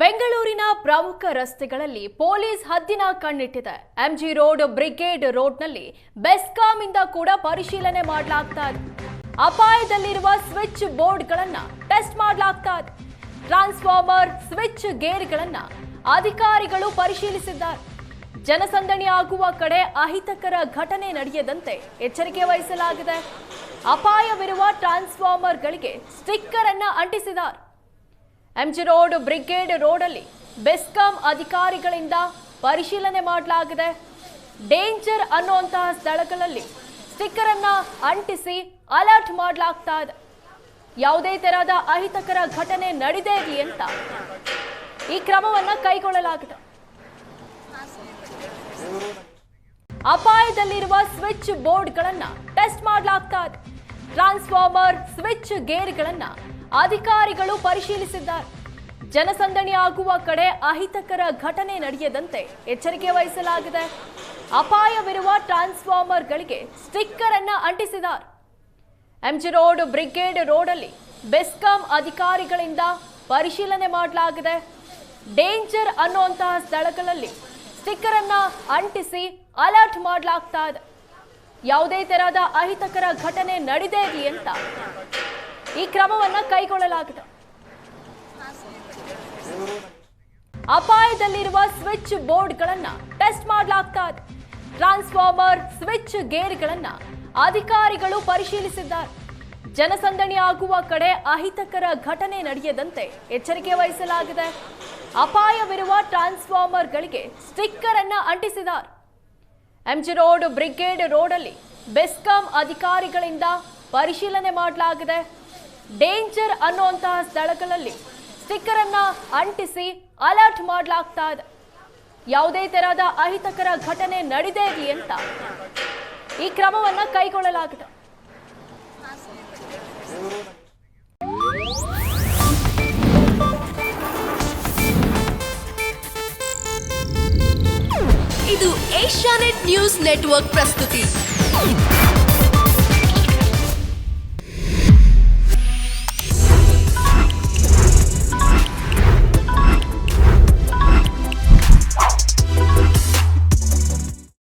ಬೆಂಗಳೂರಿನ ಪ್ರಮುಖ ರಸ್ತೆಗಳಲ್ಲಿ ಪೊಲೀಸ್ ಹದ್ದಿನ ಕಣ್ಣಿಟ್ಟಿದೆ. ಎಂಜಿ ರೋಡ್, ಬ್ರಿಗೇಡ್ ರೋಡ್ನಲ್ಲಿ ಬೆಸ್ಕಾಂ ಇಂದ ಕೂಡ ಪರಿಶೀಲನೆ ಮಾಡಲಾಗ್ತಾ ಇದೆ. ಅಪಾಯದಲ್ಲಿರುವ ಸ್ವಿಚ್ ಬೋರ್ಡ್ಗಳನ್ನ ಟೆಸ್ಟ್ ಮಾಡಲಾಗ್ತಾ ಇದೆ. ಟ್ರಾನ್ಸ್ಫಾರ್ಮರ್ ಸ್ವಿಚ್ ಗೇರ್ಗಳನ್ನು ಅಧಿಕಾರಿಗಳು ಪರಿಶೀಲಿಸಿದ್ದಾರೆ. ಜನಸಂದಣಿ ಆಗುವ ಕಡೆ ಅಹಿತಕರ ಘಟನೆ ನಡೆಯದಂತೆ ಎಚ್ಚರಿಕೆ ವಹಿಸಲಾಗಿದೆ. ಅಪಾಯವಿರುವ ಟ್ರಾನ್ಸ್ಫಾರ್ಮರ್ಗಳಿಗೆ ಸ್ಟಿಕ್ಕರ್ ಅನ್ನ ಅಂಟಿಸಿದ್ದಾರೆ. ಎಂಜಿ ರೋಡ್ ಬ್ರಿಗೇಡ್ ರೋಡಲ್ಲಿ ಬೆಸ್ಕಾಂ ಅಧಿಕಾರಿಗಳಿಂದ ಪರಿಶೀಲನೆ ಮಾಡಲಾಗಿದೆ. ಡೇಂಜರ್ ಅನ್ನುವಂತಹ ಸ್ಥಳಗಳಲ್ಲಿ ಸ್ಟಿಕ್ಕರ್ ಅನ್ನ ಅಂಟಿಸಿ ಅಲರ್ಟ್ ಮಾಡಲಾಗ್ತಾ ಇದೆ. ಯಾವುದೇ ತರಹದ ಅಹಿತಕರ ಘಟನೆ ನಡೆದೇ ಇರಲಿ ಅಂತ ಈ ಕ್ರಮವನ್ನ ಕೈಗೊಳ್ಳಲಾಗಿದೆ. ಅಪಾಯದಲ್ಲಿರುವ ಸ್ವಿಚ್ ಬೋರ್ಡ್ಗಳನ್ನ ಟೆಸ್ಟ್ ಮಾಡಲಾಗ್ತಾ ಇದೆ. ಟ್ರಾನ್ಸ್ಫಾರ್ಮರ್, ಸ್ವಿಚ್ ಗೇರ್ಗಳನ್ನ ಅಧಿಕಾರಿಗಳು ಪರಿಶೀಲಿಸಿದ್ದಾರೆ. ಜನಸಂದಣಿ ಆಗುವ ಕಡೆ ಅಹಿತಕರ ಘಟನೆ ನಡೆಯದಂತೆ ಎಚ್ಚರಿಕೆ ವಹಿಸಲಾಗಿದೆ. ಅಪಾಯವಿರುವ ಟ್ರಾನ್ಸ್ಫಾರ್ಮರ್ಗಳಿಗೆ ಸ್ಟಿಕ್ಕರ್ ಅನ್ನ ಅಂಟಿಸಿದ್ದಾರೆ. ಎಂಜಿ ರೋಡ್ ಬ್ರಿಗೇಡ್ ರೋಡಲ್ಲಿ ಬೆಸ್ಕಾಂ ಅಧಿಕಾರಿಗಳಿಂದ ಪರಿಶೀಲನೆ ಮಾಡಲಾಗಿದೆ. ಡೇಂಜರ್ ಅನ್ನುವಂತಹ ಸ್ಥಳಗಳಲ್ಲಿ ಸ್ಟಿಕ್ಕರ್ ಅನ್ನ ಅಂಟಿಸಿ ಅಲರ್ಟ್ ಮಾಡಲಾಗ್ತಾ ಇದೆ. ಯಾವುದೇ ತರಹದ ಅಹಿತಕರ ಘಟನೆ ನಡೆದೇ ಅಂತ ಈ ಕ್ರಮವನ್ನು ಕೈಗೊಳ್ಳಲಾಗಿದೆ. ಅಪಾಯದಲ್ಲಿರುವ ಸ್ವಿಚ್ ಬೋರ್ಡ್ಗಳನ್ನು ಟೆಸ್ಟ್ ಮಾಡಲಾಗ್ತಾ ಇದೆ. ಟ್ರಾನ್ಸ್ಫಾರ್ಮರ್, ಸ್ವಿಚ್ ಗೇರ್ಗಳನ್ನು ಅಧಿಕಾರಿಗಳು ಪರಿಶೀಲಿಸಿದ್ದಾರೆ. ಜನಸಂದಣಿ ಆಗುವ ಕಡೆ ಅಹಿತಕರ ಘಟನೆ ನಡೆಯದಂತೆ ಎಚ್ಚರಿಕೆ ವಹಿಸಲಾಗಿದೆ. ಅಪಾಯವಿರುವ ಟ್ರಾನ್ಸ್ಫಾರ್ಮರ್ಗಳಿಗೆ ಸ್ಟಿಕ್ಕರ್ ಅನ್ನ ಅಂಟಿಸಿದ್ದಾರೆ. ಎಂಜಿ ರೋಡ್ ಬ್ರಿಗೇಡ್ ರೋಡಲ್ಲಿ ಬೆಸ್ಕಾಂ ಅಧಿಕಾರಿಗಳಿಂದ ಪರಿಶೀಲನೆ ಮಾಡಲಾಗಿದೆ. ಡೇಂಜರ್ ಅನ್ನುವಂತಹ ಸ್ಥಳಗಳಲ್ಲಿ ಸ್ಟಿಕ್ಕರ್ ಅಂಟಿಸಿ ಅಲರ್ಟ್ ಮಾಡಲಾಗ್ತಾ ಇದೆ. ಯಾವುದೇ ತರಹದ ಅಹಿತಕರ ಘಟನೆ ನಡೆದೇ ಇರಲಿ ಅಂತ ಈ ಕ್ರಮವನ್ನ ಕೈಗೊಳ್ಳಲಾಗಿದೆ. ಇದು ಏಷ್ಯಾನೆಟ್ ನ್ಯೂಸ್ ನೆಟ್ವರ್ಕ್ ಪ್ರಸ್ತುತಿ.